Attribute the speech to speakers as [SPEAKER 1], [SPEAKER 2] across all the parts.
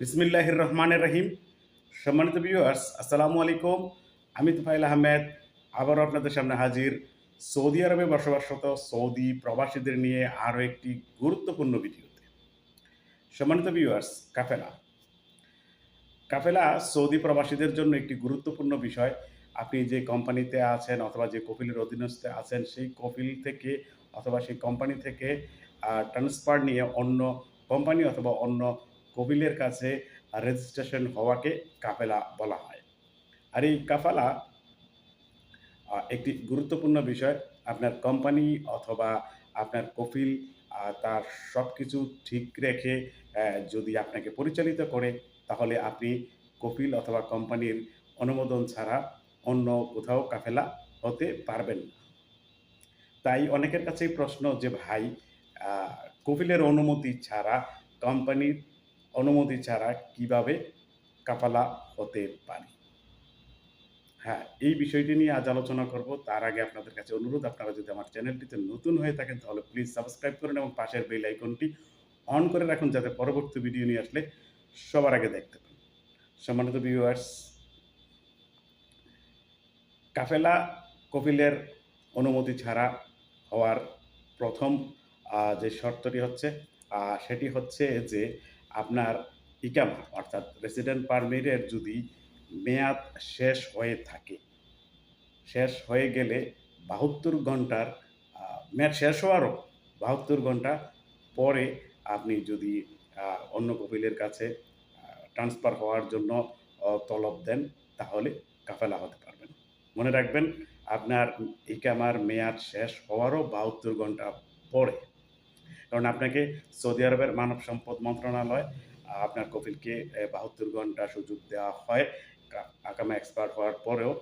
[SPEAKER 1] বিসমিল্লাহির রহমানের রহিম। সম্মানিত ভিউয়ার্স আসসালামু আলাইকুম। আমি তুফাইল আহমেদ, আবারও আপনাদের সামনে হাজির। সৌদি আরবে বসবাসরত সৌদি প্রবাসীদের নিয়ে আরও একটি গুরুত্বপূর্ণ ভিডিওতে। সম্মানিত ভিউয়ার্স কাফেলা। কাফেলা সৌদি প্রবাসীদের জন্য একটি গুরুত্বপূর্ণ বিষয়। আপনি যে কোম্পানিতে আছেন অথবা যে কপিলের অধীনস্থে আছেন, সেই কপিল থেকে অথবা সেই কোম্পানি থেকে ট্রান্সফার নিয়ে অন্য কোম্পানি অথবা অন্য কপিলের কাছে রেজিস্ট্রেশন হওয়াকে কাফেলা বলা হয়। আর এই কাফালা একটি গুরুত্বপূর্ণ বিষয়। আপনার কোম্পানি অথবা আপনার আহ, তার সব কিছু ঠিক রেখে যদি আপনাকে পরিচালিত করে তাহলে আপনি কপিল অথবা কোম্পানির অনুমোদন ছাড়া অন্য কোথাও কাফেলা হতে পারবেন না। তাই অনেকের কাছেই প্রশ্ন যে ভাই আহ, কপিলের অনুমতি ছাড়া কোম্পানির অনুমতি ছাড়া কীভাবে কাফালা হতে পারি? হ্যাঁ এই বিষয়টি নিয়ে আজ আলোচনা করব। তার আগে আপনাদের কাছে অনুরোধ, আপনারা যদি আমার চ্যানেলটিতে নতুন হয়ে থাকেন, তাহলে প্লিজ সাবস্ক্রাইব করুন এবং পাশের বেল আইকনটি অন করে রাখুন যাতে পরবর্তী ভিডিও নিয়ে আসলে সবার আগে দেখতে পান। সম্মানিত ভিউয়ার্স কাফেলা কপিলের অনুমতি ছাড়া হওয়ার প্রথম যে শর্তটি হচ্ছে সেটি হচ্ছে যে আপনার ইকামা, অর্থাৎ রেসিডেন্ট পারমিটের যদি মেয়াদ শেষ হয়ে থাকে, শেষ হয়ে গেলে বাহাত্তর ঘণ্টার মেয়াদ শেষ হওয়ারও বাহাত্তর ঘণ্টা পরে আপনি যদি অন্য কপিলের কাছে ট্রান্সফার হওয়ার জন্য তলব দেন, তাহলে কাফেলা হতে পারবেন। মনে রাখবেন, আপনার ইকামার মেয়াদ শেষ হওয়ারও বাহাত্তর ঘণ্টা পরে কারণ আপনাকে সৌদি আরবের মানব সম্পদ মন্ত্রণালয় আপনার কপিলকে বাহাত্তর ঘণ্টা সুযোগ দেওয়া হয়। আকামা এক্সপার্ট হওয়ার পরেও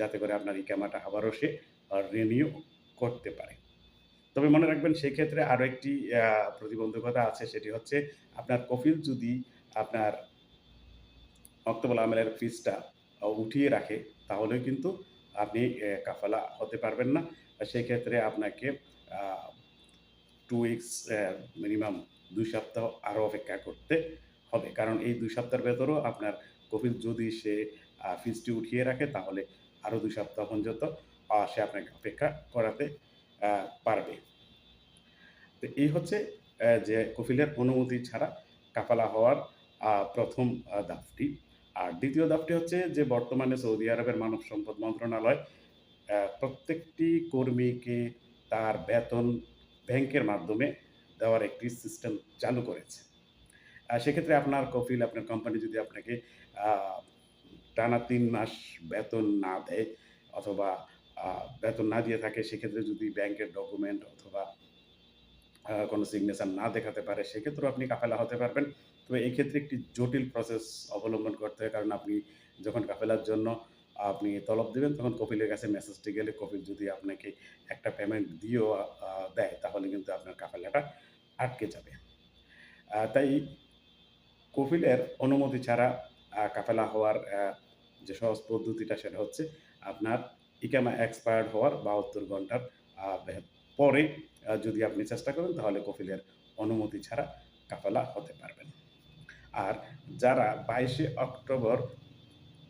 [SPEAKER 1] যাতে করে আপনার ইকামাটা আবারও সে রিনিউ করতে পারে। তবে মনে রাখবেন সেই ক্ষেত্রে আরও একটি প্রতিবন্ধকতা আছে, সেটি হচ্ছে আপনার কপিল যদি আপনার অক্টোবর আমেলের ফিসটা উঠিয়ে রাখে, তাহলেও কিন্তু আপনি কাফালা হতে পারবেন না। সেক্ষেত্রে আপনাকে টু উইকস মিনিমাম দুই সপ্তাহ আরও অপেক্ষা করতে হবে। কারণ এই দুই সপ্তাহের ভেতরেও আপনার কপিল যদি সে ফিসটি উঠিয়ে রাখে, তাহলে আরও দুই সপ্তাহ পর্যন্ত সে আপনাকে অপেক্ষা করাতে পারবে। তো এই হচ্ছে যে কপিলের অনুমতি ছাড়া কাফালা হওয়ার প্রথম ধাপটি। আর দ্বিতীয় ধাপটি হচ্ছে যে বর্তমানে সৌদি আরবের মানব সম্পদ মন্ত্রণালয় প্রত্যেকটি কর্মীকে তার বেতন ব্যাংকের মাধ্যমে দেওয়ার একটি সিস্টেম চালু করেছে। সেক্ষেত্রে আপনার কপিল আপনার কোম্পানি যদি আপনাকে টানা তিন মাস বেতন না দেয় অথবা বেতন না দিয়ে থাকে, সেক্ষেত্রে যদি ব্যাংকের ডকুমেন্ট অথবা কোনো সিগনেচার না দেখাতে পারে, সেক্ষেত্রেও আপনি কাফেলা হতে পারবেন। তবে এক্ষেত্রে একটি জটিল প্রসেস অবলম্বন করতে হয়, কারণ আপনি যখন কাফেলার জন্য আপনি তলব দেবেন, তখন কপিলের কাছে মেসেজটি গেলে কপিল যদি আপনাকে একটা পেমেন্ট দিয়েও দেয়, তাহলে কিন্তু আপনার কাফেলাটা আটকে যাবে। তাই কপিলের অনুমতি ছাড়া কাফেলা হওয়ার যে সহজ পদ্ধতিটা সেটা হচ্ছে আপনার ইকামা এক্সপায়ার্ড হওয়ার বাহাত্তর ঘণ্টার পরে যদি আপনি চেষ্টা করেন, তাহলে কপিলের অনুমতি ছাড়া কাফেলা হতে পারবেন। আর যারা বাইশে অক্টোবর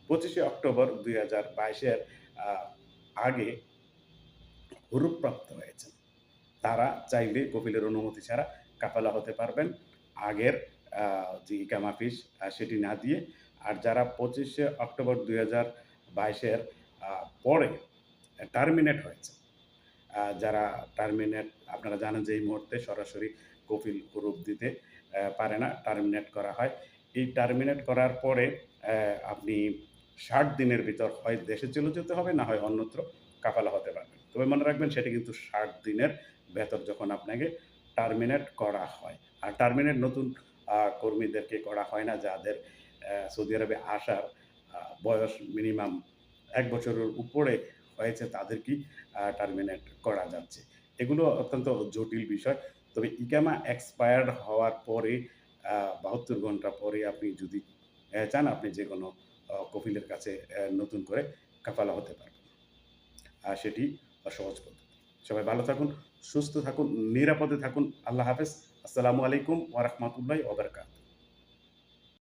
[SPEAKER 1] পঁচিশে অক্টোবর দুই হাজার বাইশের আগে হুরুপ্রাপ্ত হয়েছেন। তারা চাইলে কপিলের অনুমতি ছাড়া কাফালা হতে পারবেন। আগের যে ইকামা ফিস সেটি না দিয়ে আর যারা পঁচিশে অক্টোবর দুই হাজার বাইশের পরে টার্মিনেট হয়েছে যারা টার্মিনেট, আপনারা জানেন যে এই মুহূর্তে সরাসরি কপিল হুরুপ দিতে পারে না, টার্মিনেট করা হয়। এই টার্মিনেট করার পরে আপনি ষাট দিনের ভিতর হয় দেশে চলে যেতে হবে, না হয় অন্যত্র কাফালা হতে পারবেন তবে মনে রাখবেন সেটি কিন্তু ষাট দিনের ভেতর যখন আপনাকে টার্মিনেট করা হয়। আর টার্মিনেট নতুন কর্মীদেরকে করা হয় না, যাদের সৌদি আরবে আসার বয়স মিনিমাম এক বছরের উপরে হয়েছে তাদেরকেই টার্মিনেট করা যাচ্ছে। এগুলো অত্যন্ত জটিল বিষয়। তবে ইকামা এক্সপায়ার্ড হওয়ার পরে বাহাত্তর ঘণ্টা পরে আপনি যদি চান, আপনি যে কোনো আহ, কপিলের কাছে নতুন করে কাফালা হতে পারবেন আর সেটি সহজ পদ্ধতি। সবাই ভালো থাকুন সুস্থ থাকুন নিরাপদে থাকুন। আল্লাহ হাফেজ। আসসালামু আলাইকুম ওরহমতুল্লাহ ওবরকাত